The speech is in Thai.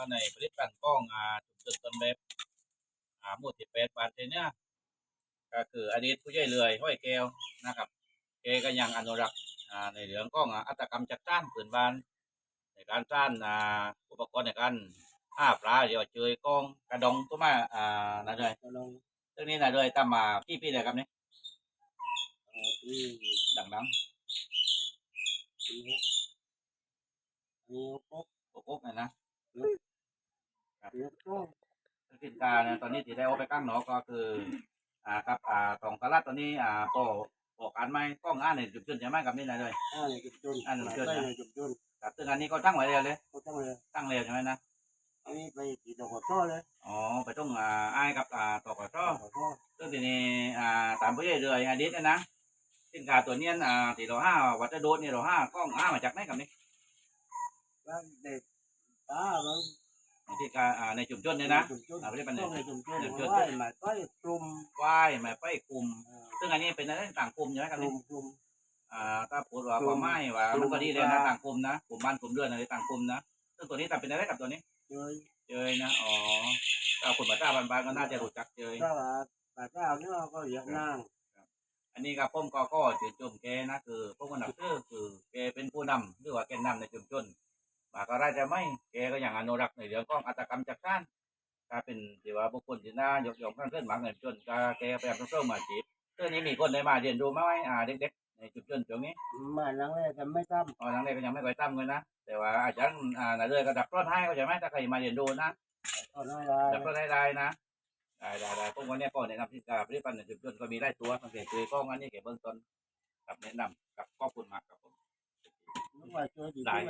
ก็ในผลิตภัณฑ์กล้องอ่าจุดต้นแบบอ่าหมู่ที่แปดบาทเนี่ยก็คืออดีตผู้ใหญ่เรือยห้อยแก้วนะครับแกก็ยังอนุรักษ์อ่าในเรื่องกล้องอ่าอัตกรรมจักจ้านผืนบ้าน ในการสร้างอ่าอุปกรณ์ในการห้าปลาเดี๋ยวเจอกล้องกระดองตัวมาอ่านั่นเลยก็ลองเรื่องนี้นะเลยตามมาพี่พี่เลยครับนี่เอ่อที่ดังดังที่หกอันนี้หกๆโกโก้เนี่ยนะที่ ก็สินค้าเนี่ยตอนนี้ที่ได้เอาไปก้างหนอก็คือ อ่าครับอ่าสองตลาดตอนนี้อ่าก็ออกการไหมกล้องอ่านในจุดจุดใช่ไหมกับนี่นะเลยห้าในจุดจุนอ่าในจุดจุนนจุดจุนครับซึ่งอันนี้ก็ตั้งไว้เลยเลยก็ต้งเลยตั้งเร็วใช่ไหมนะอันนี้ไปที่ตกท่อเลยอ๋อไปต้องอ่าอ้ายกับอ่าตอกกระชอตกท่อซึ่งทีนี้อ่าตามผู้ใหญ่เรืออดีตเนยนะสินค้าตัวเนี้ยอ่าที่เราห้าวัตถุโดดนี่เราห้ากล้องห้ามาจากไหนกับนี่แล้วเด็กตาเรา ที่การอ่าในจุดจุดเนี่ยนะ จุดจุนอ่าไม่ได้ปัญหาต้องในจุดจุนจุดจุนว่าหมายก็กลุ่มไหว้หมายไปกลุ่ม เอ่อซึ่งอันนี้เป็นอะไรต่างกลุ่มใช่ไหมคกรับลุ่นี่มกลุ่ม อ่าถ้าพูดว่าความหมายว่ามันก็ดีเลยนะต่างกลุ่มนะกลุ่มบ้านกลุ่มเดือนอะไรต่างกลุ่มนะซึ่งตัวนี้ทำเป็นอะไรกับตัวนี้เจยเจยนะอ๋อถ้าคนบ้านจ้าบ้านบ้านก็น่าจะรู้จักเจย ถ้าว่าป่าเจ้าเนี่ยก็เรียกนางอันนี้กับผมก็ก็ชื่นชมแกนะคือพวกมันนับถือคือแกเป็นผู้นำ ก็ได้จะไม่แกก็อย่างอนุรักษ์ในเรื่องของอัตกรรมจักรานก็เป็นที่ว่าบุคคลที่น่ายกย่องกันเพื่อนหมาเงินชนก็แกพยายามต้องมาจีบเรื่องนี้มีคนได้มาเรียนรู้ไหมอ่าเด็กๆในชุมชนตรงนี้มาหลังแรกจะไม่ทอ๋อหลังแรกก็ยังไม่ค่อยตั้มเลยนะแต่ว่าอาจารย์อ่าน่ะเลยก็ดับรถให้เขาใช่ไหมถ้าใครมาเรียนรู้นะำก็น้อยได้ดับรถได้ได้นะได้ได้ได้พวกวันนี้ก็แนะนำที่การผลิตภัณฑ์ในชุมชนก็มีได้ตัวสังเกตคือก้องอันนี้เก็บเบื้องต้นกับแนะนำกับขอบคุณมากครับผมนึกว่าช่วยดีได้